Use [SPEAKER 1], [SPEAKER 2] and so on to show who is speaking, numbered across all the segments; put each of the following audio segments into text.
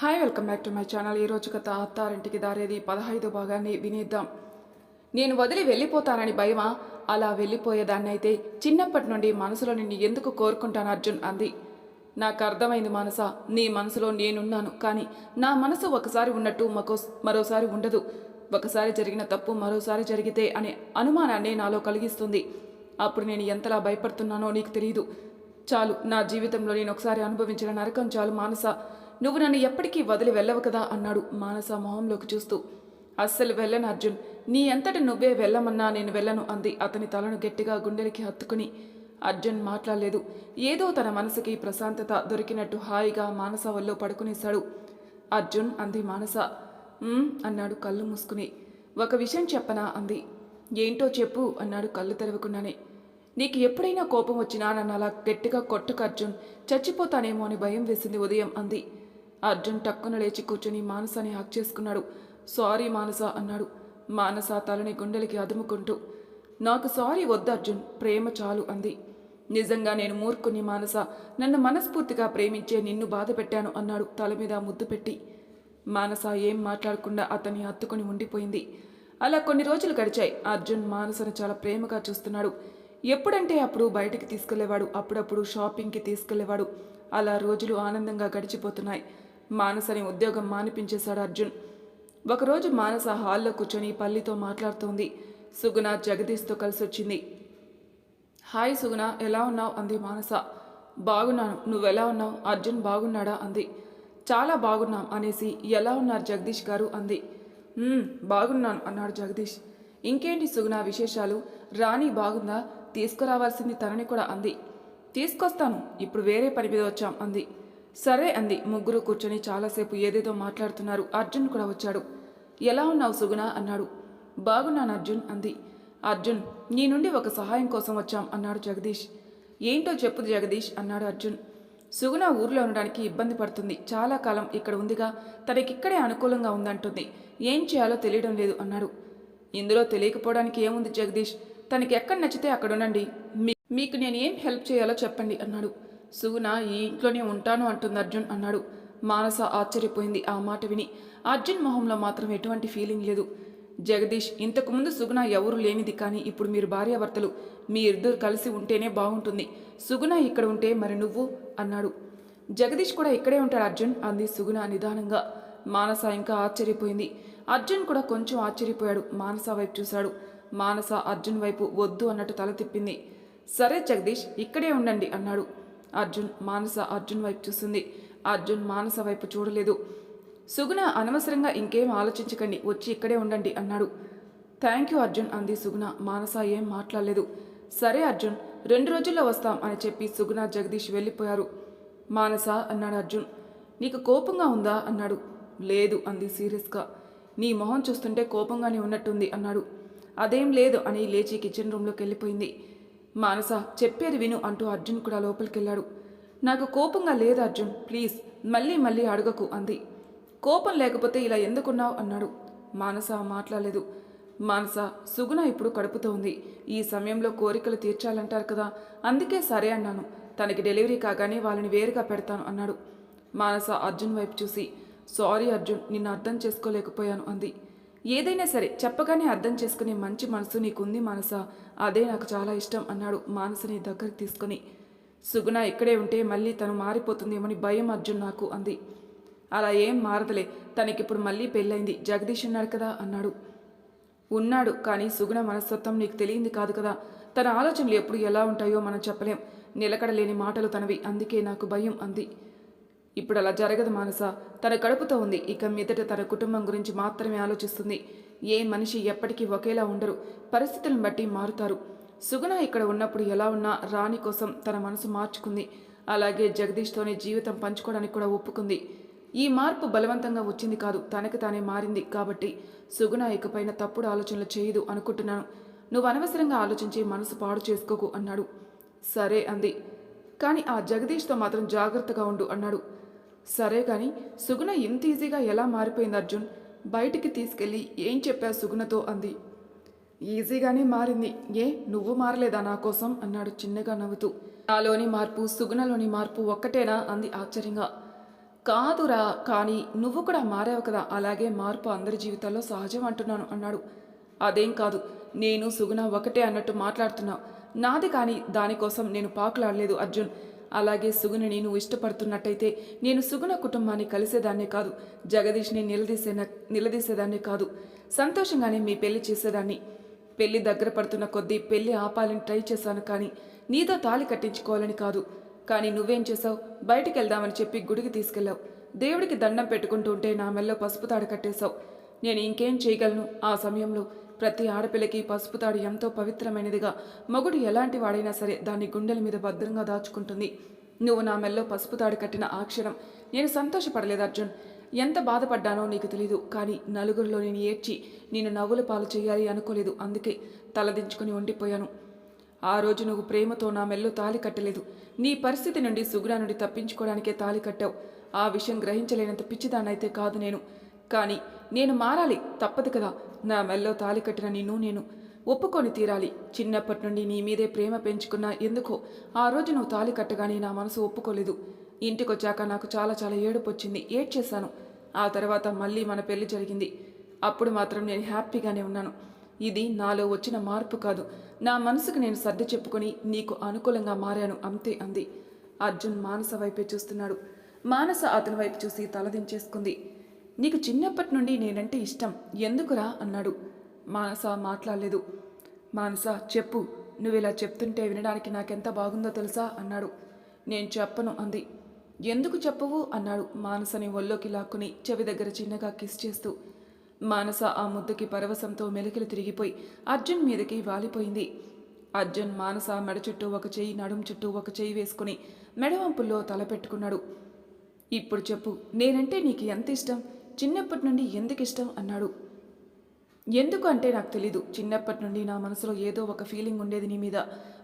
[SPEAKER 1] Hi welcome back to my channel ఈరోజు కథ అత్తారింటికి దారేది పదహైదు భాగాన్ని వినేద్దాం. నేను వదిలి వెళ్ళిపోతానని భయమా? అలా వెళ్ళిపోయేదాన్ని అయితే చిన్నప్పటి నుండి మనసులో నిన్ను ఎందుకు కోరుకుంటాను అర్జున్? అంది. నాకు అర్థమైంది మనస నీ మనసులో నేనున్నాను కానీ నా మనసు ఒకసారి ఉన్నట్టు మకో మరోసారి ఉండదు. ఒకసారి జరిగిన తప్పు మరోసారి జరిగితే అనే అనుమానాన్ని నాలో కలిగిస్తుంది. అప్పుడు నేను ఎంతలా భయపడుతున్నానో నీకు తెలియదు చాలు నా జీవితంలో నేను ఒకసారి అనుభవించిన నరకం చాలు మానస. నువ్వు నన్ను ఎప్పటికీ వదిలి వెళ్ళవు కదా అన్నాడు మానస మొహంలోకి చూస్తూ. అస్సలు వెళ్ళను అర్జున్. నీ ఎంతటి నువ్వే వెళ్ళమన్నా నేను వెళ్ళను అంది అతని తలను గట్టిగా గుండెలకి హత్తుకుని. అర్జున్ మాట్లాడలేదు. ఏదో తన మనసుకి ప్రశాంతత దొరికినట్టు హాయిగా మానస వల్లో పడుకునేశాడు. అర్జున్ అంది మానస. అన్నాడు కళ్ళు మూసుకుని. ఒక విషయం చెప్పనా? అంది. ఏంటో చెప్పు అన్నాడు కళ్ళు తెరవకుండానే. నీకు ఎప్పుడైనా కోపం వచ్చినా నన్ను అలా గట్టిగా కొట్టుకు అర్జున్. చచ్చిపోతానేమో అని భయం వేసింది ఉదయం అంది. అర్జున్ టక్కున లేచి కూర్చుని మానసాని హక్ చేసుకున్నాడు. సారీ మానస అన్నాడు. మానస తలని గుండెలకి అదుముకుంటూ నాకు సారీ వద్దు అర్జున్ ప్రేమ చాలు అంది. నిజంగా నేను మూర్ఖుని మానస నన్ను మనస్ఫూర్తిగా ప్రేమించే నిన్ను బాధ పెట్టాను అన్నాడు తల మీద ముద్దు పెట్టి. మానస ఏం మాట్లాడకుండా అతన్ని హత్తుకుని ఉండిపోయింది. అలా కొన్ని రోజులు గడిచాయి. అర్జున్ మానసను చాలా ప్రేమగా చూస్తున్నాడు. ఎప్పుడంటే అప్పుడు బయటికి తీసుకెళ్ళేవాడు అప్పుడప్పుడు షాపింగ్కి తీసుకెళ్ళేవాడు. అలా రోజులు ఆనందంగా గడిచిపోతున్నాయి. మానసని ఉద్యోగం మానిపించేశాడు అర్జున్. ఒకరోజు మానస హాల్లో కూర్చొని పల్లితో మాట్లాడుతోంది. సుగుణ జగదీష్తో కలిసి వచ్చింది హాయ్ సుగుణ ఎలా ఉన్నావు? అంది మానస. బాగున్నాను. నువ్వెలా ఉన్నావు? అర్జున్ బాగున్నాడా? అంది. చాలా బాగున్నాం అనేసి ఎలా ఉన్నారు జగదీష్ గారు? అంది. బాగున్నాను అన్నాడు జగదీష్. ఇంకేంటి సుగుణ విశేషాలు? రాణి బాగుందా? తీసుకురావాల్సింది తనని కూడా అంది. తీసుకొస్తాను. ఇప్పుడు వేరే పని మీద వచ్చాం అంది. సరే అంది. ముగ్గురు కూర్చొని చాలాసేపు ఏదేదో మాట్లాడుతున్నారు. అర్జున్ కూడా వచ్చాడు. ఎలా ఉన్నావు సుగుణ? అన్నాడు. బాగున్నాను అర్జున్ అంది. అర్జున్ నీ నుండి ఒక సహాయం కోసం వచ్చాం అన్నాడు జగదీష్. ఏంటో చెప్పు జగదీష్ అన్నాడు అర్జున్. సుగుణ ఊర్లో ఉండడానికి ఇబ్బంది పడుతుంది. చాలా కాలం ఇక్కడ ఉందిగా. తనకిక్కడే అనుకూలంగా ఉందంటుంది. ఏం చేయాలో తెలియడం లేదు అన్నాడు. ఇందులో తెలియకపోవడానికి ఏముంది జగదీష్? తనకి ఎక్కడ నచ్చితే అక్కడ ఉండండి. మీ- మీకు నేను ఏం హెల్ప్ చేయాలో చెప్పండి అన్నాడు. సుగుణ ఈ ఇంట్లోనే ఉంటాను అంటుంది అర్జున్ అన్నాడు. మానస ఆశ్చర్యపోయింది ఆ మాట విని. అర్జున్ మొహంలో మాత్రం ఎటువంటి ఫీలింగ్ లేదు. జగదీష్ ఇంతకుముందు సుగుణ ఎవరు లేనిది కానీ ఇప్పుడు మీరు భార్యాభర్తలు మీ ఇద్దరు కలిసి ఉంటేనే బాగుంటుంది. సుగుణ ఇక్కడ ఉంటే మరి నువ్వు? అన్నాడు. జగదీష్ కూడా ఇక్కడే ఉంటాడు అర్జున్ అంది సుగుణ నిదానంగా. మానస ఇంకా ఆశ్చర్యపోయింది. అర్జున్ కూడా కొంచెం ఆశ్చర్యపోయాడు. మానస వైపు చూశాడు. మానస అర్జున్ వైపు వద్దు అన్నట్టు తల తిప్పింది. సరే జగదీష్ ఇక్కడే ఉండండి అన్నాడు. అర్జున్ మానస అర్జున్ వైపు చూస్తుంది. అర్జున్ మానస వైపు చూడలేదు. సుగుణ అనవసరంగా ఇంకేం ఆలోచించకండి. వచ్చి ఇక్కడే ఉండండి అన్నాడు. థ్యాంక్ యూ అర్జున్ అంది సుగుణ. మానస ఏం మాట్లాడలేదు. సరే అర్జున్ రెండు రోజుల్లో వస్తాం అని చెప్పి సుగుణ జగదీష్ వెళ్ళిపోయారు. మానస అన్నాడు అర్జున్. నీకు కోపంగా ఉందా? అన్నాడు. లేదు అంది సీరియస్గా. నీ మొహం చూస్తుంటే కోపంగానే ఉన్నట్టుంది అన్నాడు. అదేం లేదు అని లేచి కిచెన్ రూమ్లోకి వెళ్ళిపోయింది. మానస చెప్పేది విను అంటూ అర్జున్ కూడా లోపలికెళ్ళాడు. నాకు కోపంగా లేదు అర్జున్ ప్లీజ్ మళ్ళీ మళ్ళీ అడగకు అంది. కోపం లేకపోతే ఇలా ఎందుకున్నావు? అన్నాడు. మానస మాట్లాడలేదు. మానస సుగుణ ఇప్పుడు కడుపుతో ఉంది ఈ సమయంలో కోరికలు తీర్చాలంటారు కదా? అందుకే సరే అన్నాను. తనకి డెలివరీ కాగానే వాళ్ళని వేరుగా పెడతాను అన్నాడు. మానస అర్జున్ వైపు చూసి సారీ అర్జున్ నిన్ను అర్థం చేసుకోలేకపోయాను అంది. ఏదైనా సరే చెప్పగానే అర్థం చేసుకునే మంచి మనసు నీకుంది మానస. అదే నాకు చాలా ఇష్టం అన్నాడు మానసని దగ్గరికి తీసుకుని. సుగుణ ఇక్కడే ఉంటే మళ్ళీ తను మారిపోతుందేమని భయం అర్జున్ నాకు అంది. అలా ఏం మారదలే తనకిప్పుడు మళ్ళీ పెళ్ళైంది జగదీష్ ఉన్నాడు కదా అన్నాడు. ఉన్నాడు కానీ సుగుణ మనస్తత్వం నీకు తెలియంది కాదు కదా. తన ఆలోచనలు ఎప్పుడు ఎలా ఉంటాయో మనం చెప్పలేం. నిలకడలేని మాటలు తనవి అందుకే నాకు భయం అంది. ఇప్పుడు అలా జరగదు మానస. తన కడుపుతో ఉంది. ఇక మీదట తన కుటుంబం గురించి మాత్రమే ఆలోచిస్తుంది. ఏ మనిషి ఎప్పటికీ ఒకేలా ఉండరు. పరిస్థితులను బట్టి మారుతారు. సుగుణ ఇక్కడ ఉన్నప్పుడు ఎలా ఉన్నా రాణి కోసం తన మనసు మార్చుకుంది. అలాగే జగదీష్తోనే జీవితం పంచుకోవడానికి కూడా ఒప్పుకుంది. ఈ మార్పు బలవంతంగా వచ్చింది కాదు. తనకి తానే మారింది కాబట్టి సుగుణ ఇకపైన తప్పుడు ఆలోచనలు చేయదు అనుకుంటున్నాను. నువ్వు అనవసరంగా ఆలోచించి మనసు పాడు చేసుకోకు అన్నాడు. సరే అంది. కానీ ఆ జగదీష్తో మాత్రం జాగ్రత్తగా ఉండు అన్నాడు. సరే కానీ సుగుణ ఇంత ఈజీగా ఎలా మారిపోయింది అర్జున్? బయటికి తీసుకెళ్ళి ఏం చెప్పా సుగుణతో? అంది. ఈజీగానే మారింది. ఏ నువ్వు మారలేదా నా కోసం? అన్నాడు చిన్నగా నవ్వుతూ. నాలోని మార్పు సుగుణలోని మార్పు ఒక్కటేనా? అంది ఆశ్చర్యంగా. కాదురా కానీ నువ్వు కూడా మారావు కదా. అలాగే మార్పు అందరి జీవితాల్లో సహజం అంటున్నాను అన్నాడు. అదేం కాదు నేను సుగుణ ఒకటే అన్నట్టు మాట్లాడుతున్నావు. నాది కానీ దానికోసం నేను పాకులాడలేదు అర్జున్. అలాగే సుగుణని నువ్వు ఇష్టపడుతున్నట్టయితే నేను సుగుణ కుటుంబాన్ని కలిసేదాన్నే కాదు జగదీష్ని నిలదీసే నిలదీసేదాన్నే కాదు సంతోషంగానే మీ పెళ్ళి చేసేదాన్ని. పెళ్ళి దగ్గర పడుతున్న కొద్దీ పెళ్ళి ఆపాలని ట్రై చేశాను కానీ నీతో తాళి కట్టించుకోవాలని కాదు. కానీ నువ్వేం చేసావు బయటికి వెళ్దామని చెప్పి గుడికి తీసుకెళ్ళావు. దేవుడికి దండం పెట్టుకుంటూ ఉంటే నా మెల్లో పసుపు తాడు కట్టేశావు. నేను ఇంకేం చేయగలను? ఆ సమయంలో ప్రతి ఆడపిల్లకి పసుపు తాడు ఎంతో పవిత్రమైనదిగా. మగుడు ఎలాంటి వాడైనా సరే దాన్ని గుండెల మీద భద్రంగా దాచుకుంటుంది. నువ్వు నా మెల్లో పసుపు తాడు కట్టిన ఆ క్షణం నేను సంతోషపడలేదు అర్జున్. ఎంత బాధపడ్డానో నీకు తెలీదు కానీ నలుగురిలో నేను ఏడ్చి నేను నవ్వుల పాలు చేయాలి అనుకోలేదు అందుకే తలదించుకుని ఉండిపోయాను. ఆ రోజు నువ్వు ప్రేమతో నా మెల్లో తాలి కట్టలేదు. నీ పరిస్థితి నుండి సుగుణ తప్పించుకోవడానికే తాలి కట్టావు. ఆ విషయం గ్రహించలేనంత పిచ్చిదాన్నైతే కాదు నేను. కానీ నేను మారాలి తప్పదు కదా. నా మెల్లో తాలి కట్టిన నిన్ను నేను ఒప్పుకొని తీరాలి. చిన్నప్పటి నుండి నీ మీదే ప్రేమ పెంచుకున్నా ఎందుకో ఆ రోజు నువ్వు తాలి కట్టగానే నా మనసు ఒప్పుకోలేదు. ఇంటికొచ్చాక నాకు చాలా చాలా ఏడుపు వచ్చింది ఏడ్చేశాను. ఆ తర్వాత మళ్ళీ మన పెళ్ళి జరిగింది. అప్పుడు మాత్రం నేను హ్యాపీగానే ఉన్నాను. ఇది నాలో వచ్చిన మార్పు కాదు. నా మనసుకు నేను సర్ది చెప్పుకొని నీకు అనుకూలంగా మారాను అంతే అంది. అర్జున్ మానస వైపే చూస్తున్నాడు. మానస అతని వైపు చూసి తలదించేసుకుంది. నీకు చిన్నప్పటి నుండి నేనంటే ఇష్టం. ఎందుకురా? అన్నాడు. మానస మాట్లాడలేదు. మానస చెప్పు. నువ్వు ఇలా చెప్తుంటే వినడానికి నాకెంత బాగుందో తెలుసా? అన్నాడు. నేను చెప్పను అంది. ఎందుకు చెప్పవు? అన్నాడు మానసని ఒళ్ళోకి లాక్కుని చెవి దగ్గర చిన్నగా కిస్ చేస్తూ. మానస ఆ ముద్దుకి పరవశంతో మెలికలు తిరిగిపోయి అర్జున్ మీదకి వాలిపోయింది. అర్జున్ మానస మెడ చుట్టూ ఒక చేయి నడుం చుట్టూ ఒక చెయ్యి వేసుకుని మెడవంపుల్లో తలపెట్టుకున్నాడు. ఇప్పుడు చెప్పు నేనంటే నీకు ఎంత ఇష్టం? చిన్నప్పటి నుండి ఎందుకు ఇష్టం? అన్నాడు. ఎందుకు అంటే నాకు తెలీదు. చిన్నప్పటి నుండి నా మనసులో ఏదో ఒక ఫీలింగ్ ఉండేది నీ మీద.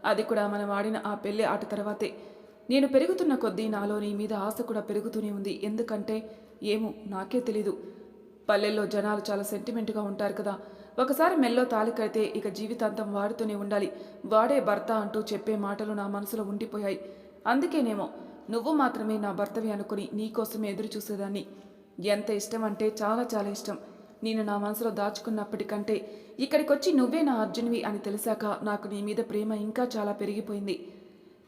[SPEAKER 1] అది కూడా మనం ఆడిన ఆ పెళ్ళి ఆట తర్వాతే. నేను పెరుగుతున్న కొద్దీ నాలో నీ మీద ఆశ కూడా పెరుగుతూనే ఉంది. ఎందుకంటే ఏమో నాకే తెలీదు. పల్లెల్లో జనాలు చాలా సెంటిమెంట్గా ఉంటారు కదా. ఒకసారి మెల్లో తాలి కడితే ఇక జీవితాంతం వాడుతూనే ఉండాలి. వాడే భర్త అంటూ చెప్పే మాటలు నా మనసులో ఉండిపోయాయి. అందుకేనేమో నువ్వు మాత్రమే నా భర్తవి అనుకుని నీకోసమే ఎదురు చూసేదాన్ని. ఎంత ఇష్టం అంటే చాలా చాలా ఇష్టం. నేను నా మనసులో దాచుకున్నప్పటికంటే ఇక్కడికొచ్చి నువ్వే నా అర్జున్వి అని తెలిసాక నాకు నీ మీద ప్రేమ ఇంకా చాలా పెరిగిపోయింది.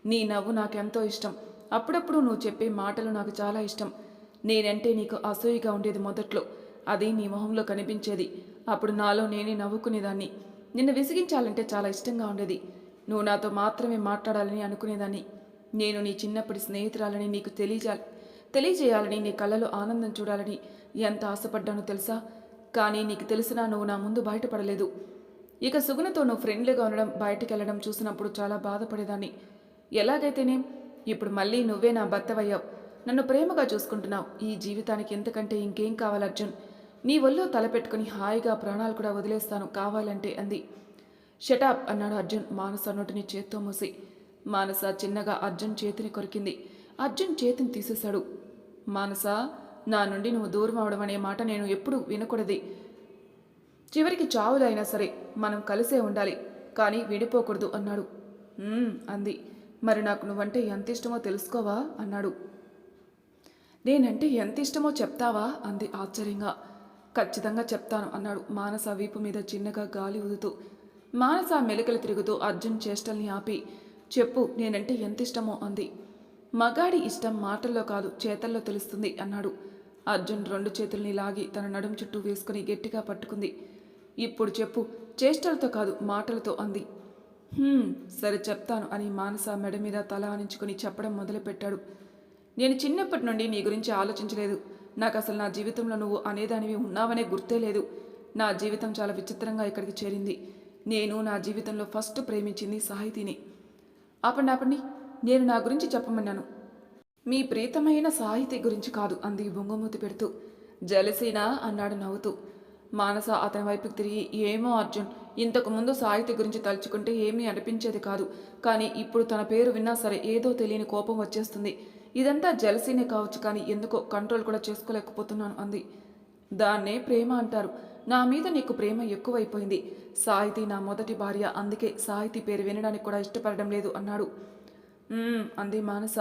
[SPEAKER 1] నీ నవ్వు నాకెంతో ఇష్టం. అప్పుడప్పుడు నువ్వు చెప్పే మాటలు నాకు చాలా ఇష్టం. నేనంటే నీకు అసూయగా ఉండేది మొదట్లో. అది నీ మొహంలో కనిపించేది. అప్పుడు నాలో నేనే నవ్వుకునేదాన్ని. నిన్ను విసిగించాలంటే చాలా ఇష్టంగా ఉండేది. నువ్వు నాతో మాత్రమే మాట్లాడాలని అనుకునేదాన్ని. నేను నీ చిన్నప్పటి స్నేహితురాలని నీకు తెలియజాలి తెలియజేయాలని నీ కళ్ళలో ఆనందం చూడాలని ఎంత ఆశపడ్డానో తెలుసా? కానీ నీకు తెలిసినా నువ్వు నా ముందు బయటపడలేదు. ఇక సుగుణతో నువ్వు ఫ్రెండ్లీగా ఉండడం బయటికి వెళ్ళడం చూసినప్పుడు చాలా బాధపడేదాన్ని. ఎలాగైతేనే? ఇప్పుడు మళ్ళీ నువ్వే నా భర్తవయ్యావు. నన్ను ప్రేమగా చూసుకుంటున్నావు. ఈ జీవితానికి ఎంతకంటే ఇంకేం కావాలి అర్జున్? నీ ఒళ్ళో తలపెట్టుకుని హాయిగా ప్రాణాలు కూడా వదిలేస్తాను. కావాలంటే అంది. షటాప్ అన్నాడు అర్జున్ మానస నోటిని చేత్తో మూసి. మానస చిన్నగా అర్జున్ చేతిని కొరికింది. అర్జున్ చేతిని తీసేశాడు. మానస నా నుండి నువ్వు దూరం అవడం అనే మాట నేను ఎప్పుడు వినకూడదు. చివరికి చావులు అయినా సరే మనం కలిసే ఉండాలి కానీ విడిపోకూడదు అన్నాడు. అంది. మరి నాకు నువ్వంటే ఎంత ఇష్టమో తెలుసుకోవా? అన్నాడు. నేనంటే ఎంత ఇష్టమో చెప్తావా? అంది ఆశ్చర్యంగా. ఖచ్చితంగా చెప్తాను అన్నాడు మానస వీపు మీద చిన్నగా గాలి ఊదుతూ. మానస మెలికలు తిరుగుతూ అర్జున్ చేష్టల్ని ఆపి చెప్పు నేనంటే ఎంత ఇష్టమో అంది. మగాడి ఇష్టం మాటల్లో కాదు చేతల్లో తెలుస్తుంది అన్నాడు. అర్జున్ రెండు చేతుల్ని లాగి తన నడుం చుట్టూ వేసుకుని గట్టిగా పట్టుకుంది. ఇప్పుడు చెప్పు చేష్టలతో కాదు మాటలతో అంది. సరే చెప్తాను అని మానస మెడ మీద తల ఆనించుకుని చెప్పడం మొదలుపెట్టాడు. నేను చిన్నప్పటి నుండి నీ గురించి ఆలోచించలేదు. నాకు అసలు నా జీవితంలో నువ్వు అనేదానివి ఉన్నావనే గుర్తే లేదు. నా జీవితం చాలా విచిత్రంగా ఇక్కడికి చేరింది. నేను నా జీవితంలో ఫస్ట్ ప్రేమించింది సాహితీని. ఆపండి ఆపండి. నేను నా గురించి చెప్పమన్నాను. మీ ప్రీతమైన సాహితీ గురించి కాదు అంది బొంగమూతి పెడుతూ. జలసీనా అన్నాడు నవ్వుతూ. మానస అతని వైపుకి తిరిగి ఏమో అర్జున్ ఇంతకుముందు సాహితీ గురించి తలుచుకుంటే ఏమీ అనిపించేది కాదు. కానీ ఇప్పుడు తన పేరు విన్నా సరే ఏదో తెలియని కోపం వచ్చేస్తుంది. ఇదంతా జలసీనే కావచ్చు కానీ ఎందుకో కంట్రోల్ కూడా చేసుకోలేకపోతున్నాను అంది. దాన్నే ప్రేమ అంటారు. నా మీద నీకు ప్రేమ ఎక్కువైపోయింది. సాహితీ నా మొదటి భార్య అందుకే సాహితీ పేరు వినడానికి కూడా ఇష్టపడడం లేదు అన్నాడు. అంది మానస.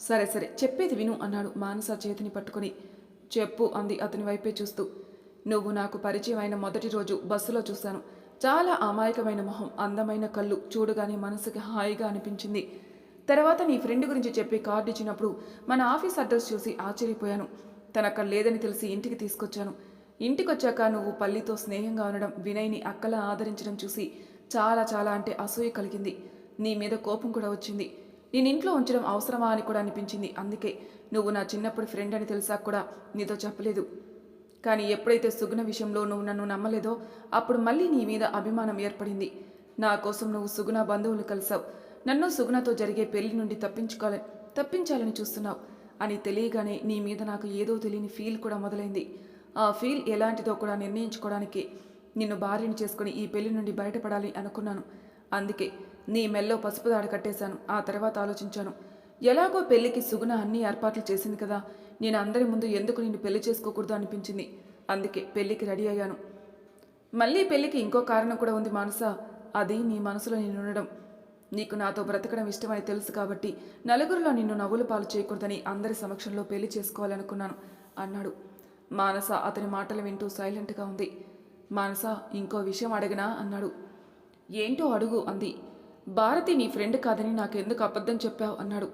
[SPEAKER 1] సరే సరే చెప్పేది విను అన్నాడు మానస చేతిని పట్టుకొని. చెప్పు అంది అతని వైపే చూస్తూ. నువ్వు నాకు పరిచయం అయిన మొదటి రోజు బస్సులో చూశాను. చాలా అమాయకమైన మొహం అందమైన కళ్ళు చూడగానే మనసుకి హాయిగా అనిపించింది. తర్వాత నీ ఫ్రెండ్ గురించి చెప్పి కార్డు ఇచ్చినప్పుడు మన ఆఫీస్ అడ్రస్ చూసి ఆశ్చర్యపోయాను. తన అక్కడ లేదని తెలిసి ఇంటికి తీసుకొచ్చాను. ఇంటికొచ్చాక నువ్వు పల్లితో స్నేహంగా ఉండడం వినయ్ని అక్కలా ఆదరించడం చూసి చాలా చాలా అంటే అసూయ కలిగింది. నీ మీద కోపం కూడా వచ్చింది. నేను ఇంట్లో ఉంచడం అవసరమా అని కూడా అనిపించింది. అందుకే నువ్వు నా చిన్నప్పుడు ఫ్రెండ్ అని తెలిసా కూడా నీతో చెప్పలేదు. కానీ ఎప్పుడైతే సుగుణ విషయంలో నువ్వు నన్ను నమ్మలేదో అప్పుడు మళ్ళీ నీ మీద అభిమానం ఏర్పడింది. నా కోసం నువ్వు సుగుణ బంధువులు కలిసావు. నన్ను సుగుణతో జరిగే పెళ్ళి నుండి తప్పించుకోవాలి తప్పించాలని చూస్తున్నావు అని తెలియగానే నీ మీద నాకు ఏదో తెలియని ఫీల్ కూడా మొదలైంది. ఆ ఫీల్ ఎలాంటిదో కూడా నిర్ణయించుకోవడానికి నిన్ను భార్యని చేసుకుని ఈ పెళ్ళి నుండి బయటపడాలి అనుకున్నాను. అందుకే నీ మెల్లో పసుపు దాడి కట్టేశాను. ఆ తర్వాత ఆలోచించాను. ఎలాగో పెళ్ళికి సుగుణ అన్ని ఏర్పాట్లు చేసింది కదా. నేను అందరి ముందు ఎందుకు నిన్ను పెళ్ళి చేసుకోకూడదు అనిపించింది. అందుకే పెళ్ళికి రెడీ అయ్యాను. మళ్ళీ పెళ్ళికి ఇంకో కారణం కూడా ఉంది మానస. అది నీ మనసులో నేను ఉండడం. నీకు నాతో బ్రతకడం ఇష్టమని తెలుసు కాబట్టి నలుగురిలో నిన్ను నవ్వులు పాలు చేయకూడదని అందరి సమక్షంలో పెళ్ళి చేసుకోవాలనుకున్నాను అన్నాడు. మానస అతని మాటలు వింటూ సైలెంట్గా ఉంది. మానస ఇంకో విషయం అడగనా? అన్నాడు. ఏంటో అడుగు అంది. భారతి నీ ఫ్రెండ్ కాదని నాకెందుకు అబద్ధం చెప్పావు? అన్నాడు.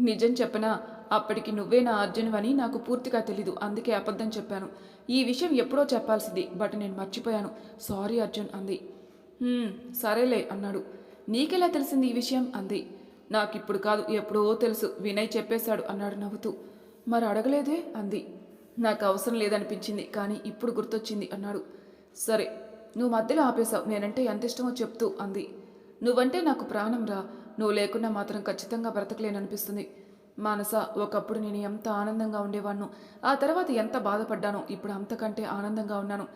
[SPEAKER 1] నిజం చెప్పనా? అప్పటికి నువ్వే నా అర్జునువని నాకు పూర్తిగా తెలీదు. అందుకే అబద్ధం చెప్పాను. ఈ విషయం ఎప్పుడో చెప్పాల్సింది బట్ నేను మర్చిపోయాను. సారీ అర్జున్ అంది. సరేలే అన్నాడు. నీకెలా తెలిసింది ఈ విషయం? అంది. నాకిప్పుడు కాదు ఎప్పుడో తెలుసు. వినయ్ చెప్పేశాడు అన్నాడు నవ్వుతూ. మరి అడగలేదే? అంది. నాకు అవసరం లేదనిపించింది కానీ ఇప్పుడు గుర్తొచ్చింది అన్నాడు. సరే నువ్వు మధ్యలో ఆపేశావు. నేనంటే ఎంత ఇష్టమో చెప్తూ అంది. నువ్వంటే నాకు ప్రాణం రా. నువ్వు లేకున్నా మాత్రం ఖచ్చితంగా బ్రతకలేననిపిస్తుంది. మానస ఒకప్పుడు నేను ఎంత ఆనందంగా ఉండేవాణ్ణు ఆ తర్వాత ఎంత బాధపడ్డానో ఇప్పుడు అంతకంటే ఆనందంగా ఉన్నాను.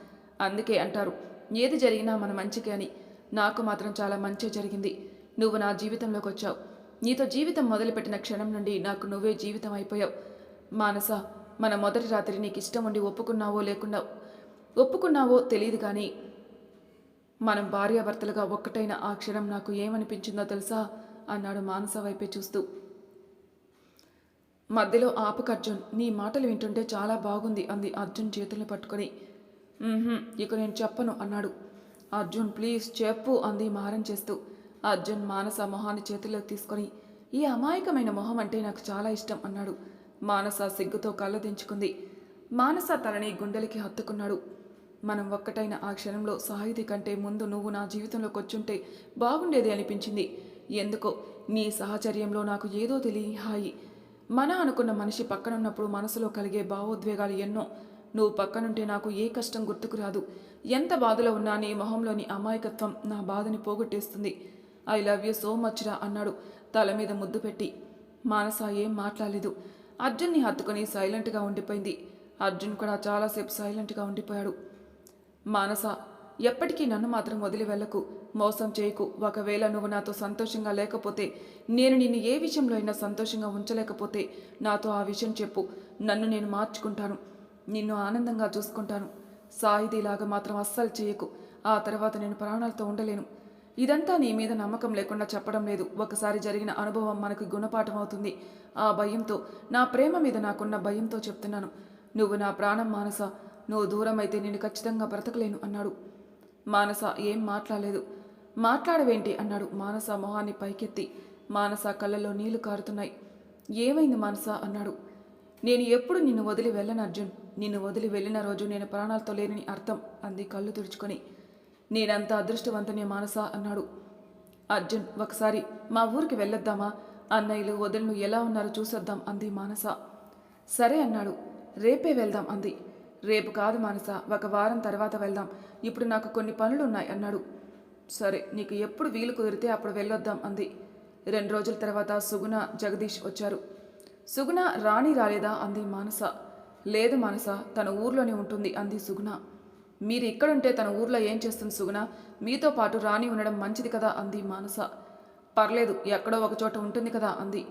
[SPEAKER 1] అందుకే అంటారు ఏది జరిగినా మన మంచికే అని. నాకు మాత్రం చాలా మంచి జరిగింది. నువ్వు నా జీవితంలోకి వచ్చావు. నీతో జీవితం మొదలుపెట్టిన క్షణం నుండి నాకు నువ్వే జీవితం అయిపోయావు. మానస మన మొదటి రాత్రి నీకు ఇష్టం ఉండి ఒప్పుకున్నావో లేకుండా ఒప్పుకున్నావో తెలియదు కానీ మనం భార్యాభర్తలుగా ఒక్కటైన ఆ క్షణం నాకు ఏమనిపించిందో తెలుసా? అన్నాడు మానస వైపే చూస్తూ. మధ్యలో ఆపక అర్జున్ నీ మాటలు వింటుంటే చాలా బాగుంది అంది అర్జున్ చేతుల్ని పట్టుకొని. ఇక నేను చెప్పను అన్నాడు. అర్జున్ ప్లీజ్ చెప్పు అంది మారం చేస్తూ. అర్జున్ మానస మొహాన్ని చేతుల్లోకి తీసుకొని ఈ అమాయకమైన మొహం అంటే నాకు చాలా ఇష్టం అన్నాడు. మానస సిగ్గుతో కళ్ళు దించుకుంది మానస తనని గుండెలకి హత్తుకున్నాడు. మనం ఒక్కటైన ఆ క్షణంలో సాహితి కంటే ముందు నువ్వు నా జీవితంలోకి వచ్చుంటే బాగుండేది అనిపించింది. ఎందుకో నీ సహచర్యంలో నాకు ఏదో తెలియని హాయి మన అనుకున్న మనిషి పక్కనున్నప్పుడు మనసులో కలిగే భావోద్వేగాలు ఎన్నో. నువ్వు పక్కనుంటే నాకు ఏ కష్టం గుర్తుకు రాదు. ఎంత బాధలో ఉన్నా నీ మొహంలోని అమాయకత్వం నా బాధని పోగొట్టేస్తుంది. I love you so much రా అన్నాడు తల మీద ముద్దు పెట్టి. మానస ఏం మాట్లాడలేదు. అర్జున్ని హత్తుకొని సైలెంట్గా ఉండిపోయింది. అర్జున్ కూడా చాలాసేపు సైలెంట్గా ఉండిపోయాడు. మానస ఎప్పటికీ నన్ను మాత్రం వదిలి వెళ్ళకు. మోసం చేయకు. ఒకవేళ నువ్వు నాతో సంతోషంగా లేకపోతే నేను నిన్ను ఏ విషయంలో అయినా సంతోషంగా ఉంచలేకపోతే నాతో ఆ విషయం చెప్పు. నన్ను నేను మార్చుకుంటాను. నిన్ను ఆనందంగా చూసుకుంటాను. సాయిదీలాగా మాత్రం అస్సలు చేయకు. ఆ తర్వాత నేను ప్రాణాలతో ఉండలేను. ఇదంతా నీ మీద నమ్మకం లేకుండా చెప్పడం లేదు. ఒకసారి జరిగిన అనుభవం మనకు గుణపాఠం అవుతుంది. ఆ భయంతో నా ప్రేమ మీద నాకున్న భయంతో చెప్తున్నాను. నువ్వు నా ప్రాణం మానస. నువ్వు దూరం అయితే నేను ఖచ్చితంగా బ్రతకలేను అన్నాడు. మానస ఏం మాట్లాడలేదు. మాట్లాడవేంటి అన్నాడు మానస మొహాన్ని పైకెత్తి. మానస కళ్ళల్లో నీళ్ళు కారుతున్నాయి. ఏమైంది మానస అన్నాడు. నేను ఎప్పుడు నిన్ను వదిలి వెళ్ళను అర్జున్. నిన్ను వదిలి వెళ్ళిన రోజు నేను ప్రాణాలతో లేనని అర్థం అంది కళ్ళు తుడుచుకొని. నేనంత అదృష్టవంతనే మానస అన్నాడు. అర్జున్ ఒకసారి మా ఊరికి వెళ్ళొద్దామా? అన్నయ్యలు వదిలిను ఎలా ఉన్నారో చూసొద్దాం అంది మానస. సరే అన్నాడు. రేపే వెళ్దాం అంది. రేపు కాదు మానస ఒక వారం తర్వాత వెళ్దాం. ఇప్పుడు నాకు కొన్ని పనులు ఉన్నాయి అన్నాడు. సరే నీకు ఎప్పుడు వీలు కుదిరితే అప్పుడు వెళ్ళొద్దాం అంది. రెండు రోజుల తర్వాత సుగుణ జగదీష్ వచ్చారు. సుగుణ రాణి రాలేదా అంది మానస. లేదు మానస తన ఊర్లోనే ఉంటుంది అంది సుగుణ. మీరు ఇక్కడుంటే తన ఊర్లో ఏం చేస్తుంది సుగుణ? మీతో పాటు రాణి ఉండడం మంచిది కదా అంది మానస. పర్లేదు ఎక్కడో ఒక చోట ఉంటుంది కదా అంది.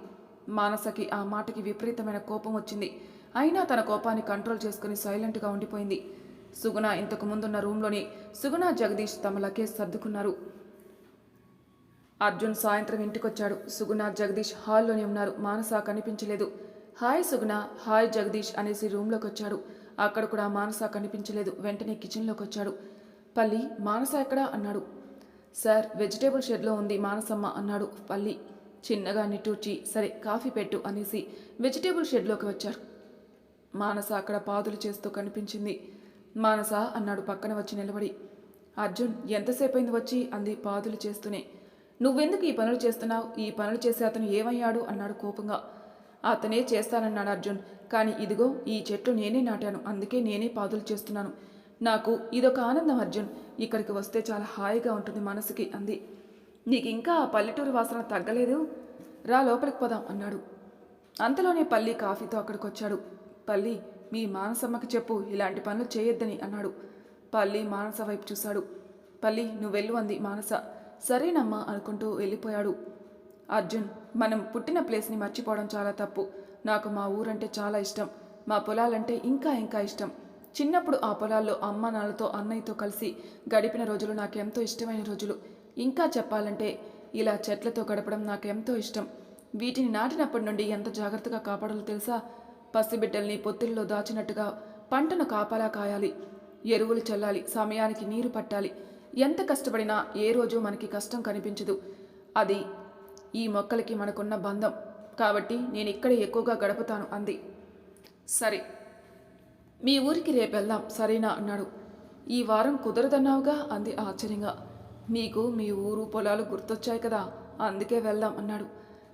[SPEAKER 1] మానసకి ఆ మాటకి విపరీతమైన కోపం వచ్చింది. అయినా తన కోపాన్ని కంట్రోల్ చేసుకుని సైలెంట్గా ఉండిపోయింది. సుగుణ ఇంతకు ముందున్న రూమ్లోని సుగుణ జగదీష్ తమ లకేజ్ సర్దుకున్నారు. అర్జున్ సాయంత్రం ఇంటికొచ్చాడు. సుగుణ జగదీష్ హాల్లోనే ఉన్నారు. మానస కనిపించలేదు. హాయ్ సుగుణ హాయ్ జగదీష్ అనేసి రూమ్లోకి వచ్చాడు అక్కడ కూడా మానస కనిపించలేదు. వెంటనే కిచెన్లోకి వచ్చాడు పల్లి మానస ఎక్కడా? అన్నాడు. సార్ వెజిటేబుల్ షెడ్లో ఉంది మానసమ్మ అన్నాడు. పల్లి చిన్నగా నిట్టూర్చి సరే కాఫీ పెట్టు అనేసి వెజిటేబుల్ షెడ్లోకి వచ్చారు. మానస అక్కడ పాదులు చేస్తూ కనిపించింది. మానస అన్నాడు పక్కన వచ్చి నిలబడి. అర్జున్ ఎంతసేపు అయింది వచ్చి? అంది పాదులు చేస్తూనే. నువ్వెందుకు ఈ పనులు చేస్తున్నావు? ఈ పనులు చేసే అతను ఏమయ్యాడు? అన్నాడు కోపంగా. అతనే చేస్తానన్నాడు అర్జున్. కానీ ఇదిగో ఈ చెట్లు నేనే నాటాను. అందుకే నేనే పాదులు చేస్తున్నాను. నాకు ఇదొక ఆనందం అర్జున్. ఇక్కడికి వస్తే చాలా హాయిగా ఉంటుంది మనసుకి అంది. నీకు ఇంకా ఆ పల్లెటూరు వాసన తగ్గలేదు? రా లోపలికి పోదాం అన్నాడు. అంతలోనే పల్లి కాఫీతో అక్కడికి వచ్చాడు పల్లి మీ మానసమ్మకి చెప్పు ఇలాంటి పనులు చేయొద్దని అన్నాడు. పల్లి మానస వైపు చూశాడు. పల్లి నువ్వు వెళ్ళు అంది మానస. సరేనమ్మా అనుకుంటూ వెళ్ళిపోయాడు. అర్జున్ మనం పుట్టిన ప్లేస్ని మర్చిపోవడం చాలా తప్పు. నాకు మా ఊరంటే చాలా ఇష్టం. మా పొలాలంటే ఇంకా ఇంకా ఇష్టం. చిన్నప్పుడు ఆ పొలాల్లో అమ్మ నాన్నతో అన్నయ్యతో కలిసి గడిపిన రోజులు నాకు ఎంతో ఇష్టమైన రోజులు. ఇంకా చెప్పాలంటే ఇలా చెట్లతో గడపడం నాకు ఎంతో ఇష్టం. వీటిని నాటినప్పటి నుండి ఎంత జాగ్రత్తగా కాపాడాలో తెలుసా? పసిబిడ్డల్ని పొత్తిల్లో దాచినట్టుగా పంటను కాపలా కాయాలి. ఎరువులు చల్లాలి సమయానికి నీరు పట్టాలి. ఎంత కష్టపడినా ఏ రోజు మనకి కష్టం కనిపించదు. అది ఈ మొక్కలకి మనకున్న బంధం. కాబట్టి నేను ఇక్కడే ఎక్కువగా గడుపుతాను అంది. సరే మీ ఊరికి రేపు వెళ్దాం సరేనా అన్నాడు. ఈ వారం కుదరదన్నావుగా? అంది ఆశ్చర్యంగా. మీకు మీ ఊరు పొలాలు గుర్తొచ్చాయి కదా అందుకే వెళ్దాం అన్నాడు.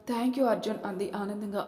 [SPEAKER 1] థ్యాంక్ యూ అర్జున్ అంది ఆనందంగా.